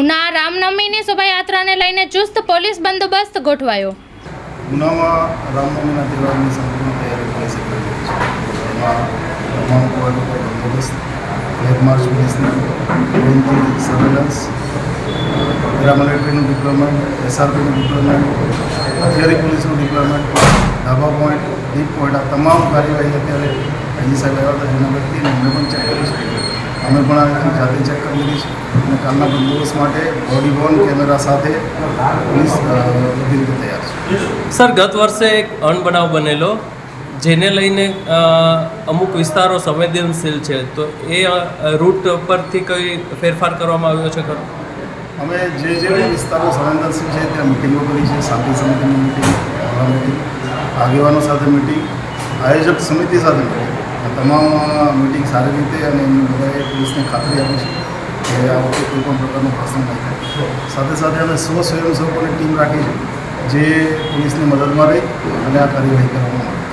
ઉના રામનવમીની શોભાયાત્રાને લઈને ચુસ્ત પોલીસ બંદોબસ્ત ગોઠવાયો. ઉનામાં રામનવમીના તહેવારની સંપૂર્ણ તૈયારી પોલીસે કરી છે. તમામ બંદોબસ્ત, ફ્લેગ માર્ચ પોલીસની સર્વેલન્સ પેરામિલિટરીનું ડિપ્લોયમેન્ટ એસઆરપીનું ડિપ્લોયમેન્ટ અત્યારે પોલીસનું ડિપ્લોયમેન્ટ ધાબા પોઈન્ટ ડીપ પોઈન્ટ આ તમામ કાર્યવાહી અત્યારે અહીં સાહેબ આવ્યા હતા. જેના વ્યક્તિને એમને પણ ચેક કરી છે. અમે પણ આ જાતે ચેક કરી લીધી છે. અને કાલના બંદોબસ્ત માટે બોડી વોર્ન કેમેરા સાથે પોલીસ બધી રીતે તૈયાર છે. સર ગત વર્ષે એક અણબનાવ બનેલો જેને લઈને અમુક વિસ્તારો સંવેદનશીલ છે. તો એ રૂટ પરથી કઈ ફેરફાર કરવામાં આવ્યો છે ખરો? અમે જે જે વિસ્તારો સંવેદનશીલ છે ત્યાં મિટિંગો કરી છે શાંતિ સમિતિની મિટિંગ આગેવાનો સાથે મિટિંગ આયોજક સમિતિ સાથે મિટિંગ તમામ મિટિંગ સારી રીતે અને એમની બધાએ પોલીસને ખાતરી આપી છે કે આ વખતે કોઈ પણ પ્રકારનો પ્રસંગ નહીં થાય. સાથે સાથે અમે સો સ્વયંસેવકોની ટીમ રાખી છે જે પોલીસની મદદમાં રહી અને આ કાર્યવાહી કરવામાં આવે.